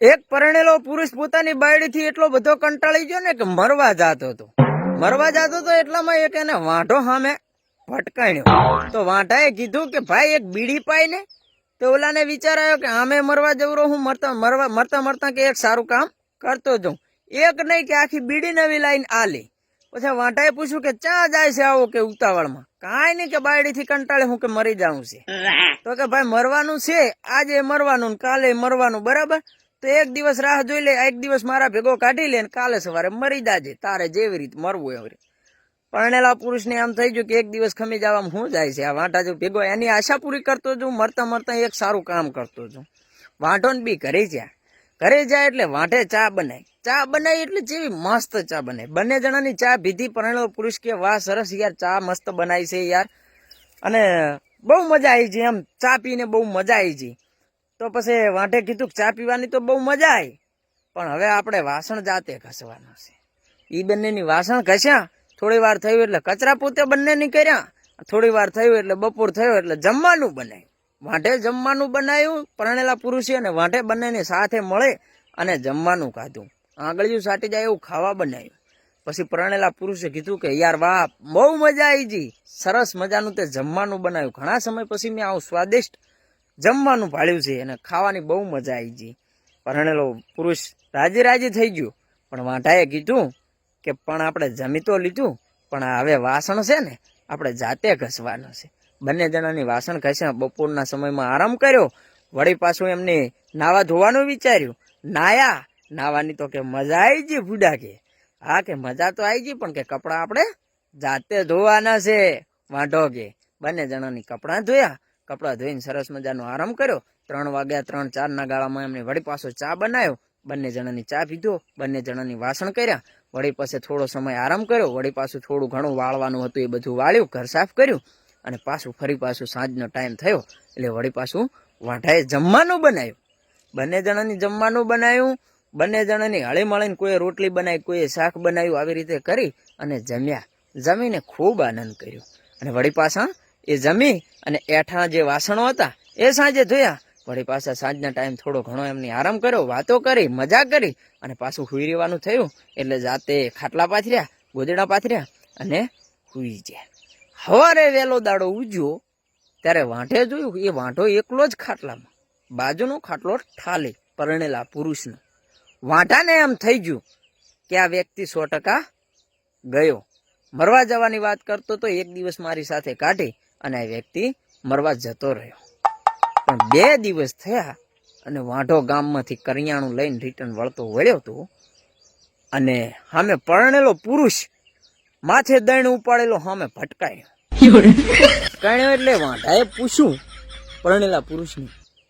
એક પરણેલો પુરુષ પોતાની બાયડીથી એટલો બધો કંટાળી ગયો ને કે મરવા જાતો હતો. મરવા જાતો હતો એટલામાં એક એને વાંઢો સામે ભટકાણ્યો તો વાંઢાએ કીધું કે, ભાઈ, એક બીડી પાય ને. તો ઓલાને વિચાર આવ્યો કે, આમે મરવા જવરો હું મરતા, મરવા, મરતા મરતા કે એક સારું કામ કરતો જઉં. એક નહીં કે આખી બીડી નવી લાઈન લે. પછી વાંઢાએ પૂછ્યું કે ચા જાય છે આવો કે ઉતાવળમાં? કાંઈ નહીં કે બાયડીથી કંટાળે હું કે મરી જાઉં છે. તો કે, ભાઈ, મરવાનું છે, આજે મરવાનું કાલે મરવાનું, બરાબર? તો એક દિવસ રાહ જોઈ લે, એક દિવસ મારા ભેગો કાઢી લે ને કાલે સવારે મરી જાજે, તારે જેવી રીત મરવું એવી પરણેલા પુરુષને આમ થઈ ગયું કે એક દિવસ ખમી જવામાં હું જાય છે, આ વાંટા જો ભેગો, એની આશા પૂરી કરતો છું, મરતા મરતા એક સારું કામ કરતો છું. વાંઢો ને બી ઘરે જાય. ઘરે જાય એટલે વાંઢે ચા બનાય. ચા બનાવી એટલે જેવી મસ્ત ચા બને બંને જણાની ચા પીધી પરણેલો પુરુષ કે, વાહ, સરસ યાર, ચા મસ્ત બનાવી છે યાર. અને બહુ મજા આવી છે એમ, ચા પીને બહુ મજા આવી છે. તો પછી વાંઢે કીધું ચા પીવાની તો બહુ મજા આવી પણ હવે આપણે વાસણ જાતે ઘસવાના છે. એ બંનેની વાસણ ઘસ્યા, થોડી વાર થયું એટલે કચરા પોતે બંનેની કર્યા. થોડી વાર થયું એટલે બપોર થયો એટલે જમવાનું બનાવ્યું. વાંઢે જમવાનું બનાવ્યું, પરણેલા પુરુષે અને વાંઢે બંનેની સાથે મળે અને જમવાનું ખાધું. આંગળીયું સાટી જાય એવું ખાવા બનાવ્યું. પછી પરણેલા પુરુષે કીધું કે યાર વાહ બહુ મજા આવી જી. સરસ મજાનું તે જમવાનું બનાવ્યું. ઘણા સમય પછી મેં આવું સ્વાદિષ્ટ જમવાનું ભાળ્યું છે અને ખાવાની બહુ મજા આવી ગઈ પરણેલો પુરુષ રાજી રાજી થઈ ગયો. પણ વાંઢાએ કીધું કે પણ આપણે જમી તો લીધું, પણ હવે વાસણ છે ને, આપણે જાતે ઘસવાનું છે. બંને જણાની વાસણ ઘસ્યા બપોરના સમયમાં આરામ કર્યો. વળી પાછું એમને નાવા ધોવાનું વિચાર્યું. નાયા! નાવાની તો કે મજા આવી ગઈ ભૂડા કે. હા કે મજા તો આવી ગઈ, પણ કે કપડાં આપણે જાતે ધોવાના છે. વાંઢો કે. બંને જણાની કપડાં ધોયા. કપડાં ધોઈને સરસ મજાનો આરામ કર્યો. ત્રણ વાગ્યા, ત્રણ, ચારના ગાળામાં એમણે વળી પાછો ચા બનાવ્યો. બંને જણાની ચા પીધો, બંને જણાની વાસણ કર્યા. વળી પાસે થોડો સમય આરામ કર્યો. વળી પાછું થોડું ઘણું વાળવાનું હતું એ બધું વાળ્યું, ઘર સાફ કર્યું અને પાછું ફરી પાછું સાંજનો ટાઈમ થયો. એટલે વળી પાછું વાંઢાએ જમવાનું બનાવ્યું. બંને જણાની જમવાનું બનાવ્યું. બંને જણાની હળી મળીને કોઈએ રોટલી બનાવી, કોઈએ શાક બનાવ્યું, આવી રીતે કરી અને જમ્યા. જમીને ખૂબ આનંદ કર્યો. અને વળી પાછા એ જમી અને એઠા જે વાસણો હતા, એ સાંજે ધોયા. વળી પાછા સાંજના ટાઈમ થોડો ઘણો એમની આરામ કર્યો, વાતો કરી મજા કરી અને પાછું હુઈ રહેવાનું થયું એટલે જાતે ખાટલા પાથર્યા, ગોદડા પાથર્યા અને હુઈ ગયા. સવારે વહેલો દાડો ઉજ્યો, ત્યારે વાંઢે જોયું એ વાંઢો એકલો જ ખાટલામાં, બાજુનો ખાટલો ઠાલી, પરણેલા પુરુષનો. વાંઢાને એમ થઈ ગયું કે આ વ્યક્તિ સો ટકા ગયો. મરવા જવાની વાત કરતો તો એક દિવસ મારી સાથે કાઢી અને આ વ્યક્તિ મરવા જતો રહ્યો. પણ બે દિવસ થયા અને વાંઢો ગામમાંથી કરિયાણું લઈને રિટર્ન વળતો વળ્યો હતો અને સામે પરણેલો પુરુષ માથે દણ ઉપાડેલો સામે ભટકાયો. કણ્યો એટલે વાંઢાએ પૂછ્યું પરણેલા પુરુષને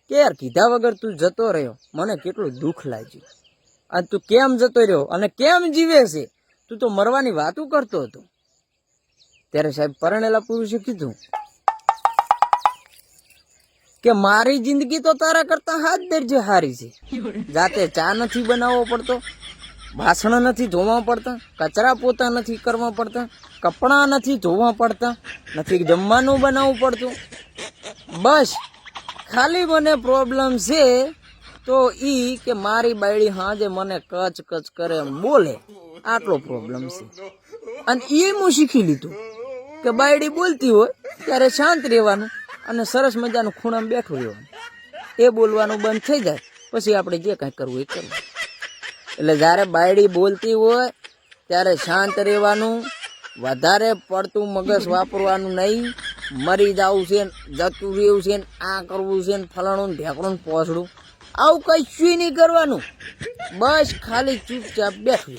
કે યાર કીધા વગર તું જતો રહ્યો? મને કેટલું દુઃખ લાગ્યું. અને તું કેમ જતો રહ્યો અને કેમ જીવે છે? તું તો મરવાની વાતું કરતો હતો. ત્યારે સાહેબ પરણેલા પુરુષે કીધું કે મારી જિંદગી તો તારા કરતા હાથ દરજે હારી છે. જાતે ચા નથી બનાવવો પડતો, વાસણ નથી ધોવા પડતા, કચરા પોતા નથી કરવા પડતા, કપડાં નથી ધોવા પડતા, નથી જમવાનું બનાવવું પડતું. બસ, ખાલી મને પ્રોબ્લેમ છે તો ઈ કે મારી બાયડી હાજે મને કચ કચ કરે એમ બોલે. આટલો પ્રોબ્લેમ છે. અને એ હું શીખી લીધું કે બાયડી બોલતી હોય ત્યારે શાંત રહેવાનું. અને સરસ મજાનું ખૂણામાં બેઠું રહેવાનું. એ બોલવાનું બંધ થઈ જાય, પછી આપણે જે કાંઈ કરવું એ કરવું. એટલે જ્યારે બાયડી બોલતી હોય, ત્યારે શાંત રહેવાનું, વધારે પડતું મગજ વાપરવાનું નહીં, મરી જવું છે જતું રહેવું છે ને, આ કરવું છે ને, ફલાણું ને ઢેકણું પોસડું. આવું કશું નહીં કરવાનું. બસ ખાલી ચૂપચાપ બેઠું